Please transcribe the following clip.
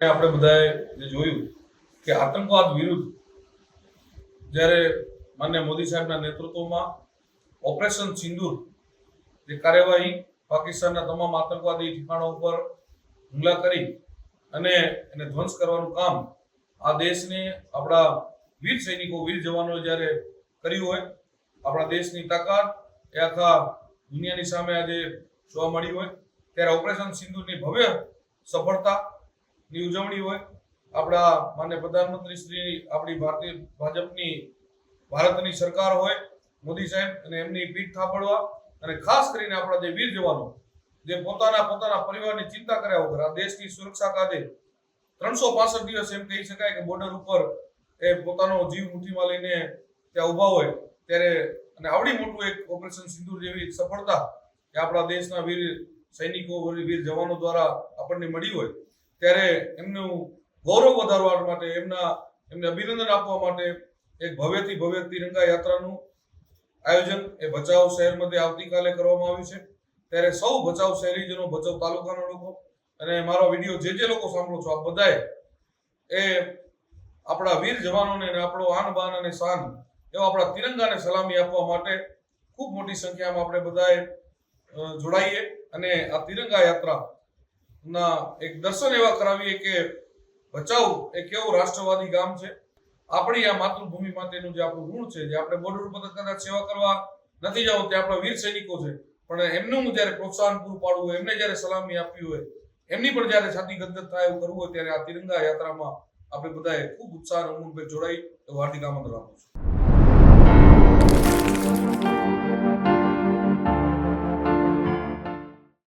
આપણે બધાએ જે જોયું કે આતંકવાદ વિરુદ્ધ જ્યારે માન્ય મોદી સાહેબના નેતૃત્વમાં ઓપરેશન સિંદૂર જે કાર્યવાહી પાકિસ્તાનના તમામ આતંકવાદી ઠિકાણો ઉપર હુમલા કરી અને એને ધ્વંસ કરવાનું કામ આ દેશને આપણા વીર સૈનિકો, વીર જવાનો જ્યારે કર્યું હોય, આપણા દેશની તાકાત એ આખા દુનિયાની સામે આજે જોવા મળી હોય, ત્યારે ઓપરેશન સિંદુરની ભવ્ય સફળતાની ઉજવણી હોય. આપણા માન્ય પ્રધાનમંત્રી શ્રી આપણી ભારતીય ભાજપની, ભારતની સરકાર હોય, મોદી સાહેબ અને એમની પીઠ થાપડવા અને ખાસ કરીને આપણા જે વીર જવાનો, જે પોતાના પોતાના પરિવારની ચિંતા કર્યા વગર આ દેશની સુરક્ષા ખાતે ત્રણસો પાસઠ દિવસ એમ કહી શકાય કે બોર્ડર ઉપર એ પોતાનો જીવ મુઠ્ઠીમાં લઈને ત્યાં ઊભા હોય, ત્યારે અને આવડી મોટું એક ઓપરેશન સિંદૂર જેવી સફળતા કે આપણા દેશના વીર સૈનિકો, વીર જવાનો દ્વારા આપણને મળી હોય. ત્યારે એમનું ગૌરવ વધારવા માટે, એમના, એમને અભિનંદન આપવા માટે એક ભવ્યથી ભવ્ય તિરંગા યાત્રાનું આયોજન એ ભચાઉ શહેરમાંથી આવતીકાલે કરવામાં આવ્યું છે. ત્યારે સૌ ભચાઉ શહેરીજનો, ભચાઉ તાલુકાના લોકો અને મારો વીડિયો જે જે લોકો સાંભળો છો, આપ બધાએ એ આપણા વીર જવાનોને અને આપણો આન બાન અને શાન એવા આપણા તિરંગાને સલામી આપવા માટે ખૂબ મોટી સંખ્યામાં આપણે બધાએ જોડાઈએ અને આ તિરંગા યાત્રાના એક દર્શન એવા કરાવીએ કે ભચાઉ એ કેવું રાષ્ટ્રવાદી ગામ છે. આપણી આ માતૃભૂમિ માટેનું જે આપણું ઋણ છે, જે આપણે બોર્ડર ઉપર કદાચ સેવા કરવા નથી જવું તે આપણા વીર સૈનિકો છે. પણ એમનું જ્યારે પ્રોત્સાહન પૂરું પાડવું હોય, એમને જ્યારે સલામી આપવી હોય, એમની પણ જ્યારે છાતી ગદગદ થાય એવું કરવું હોય, ત્યારે આ તિરંગા યાત્રામાં આપણે બધાએ ખૂબ ઉત્સાહ ઉમંગભેર જોડાઈ તો હાર્દિક આમંત્રણ આપું છું.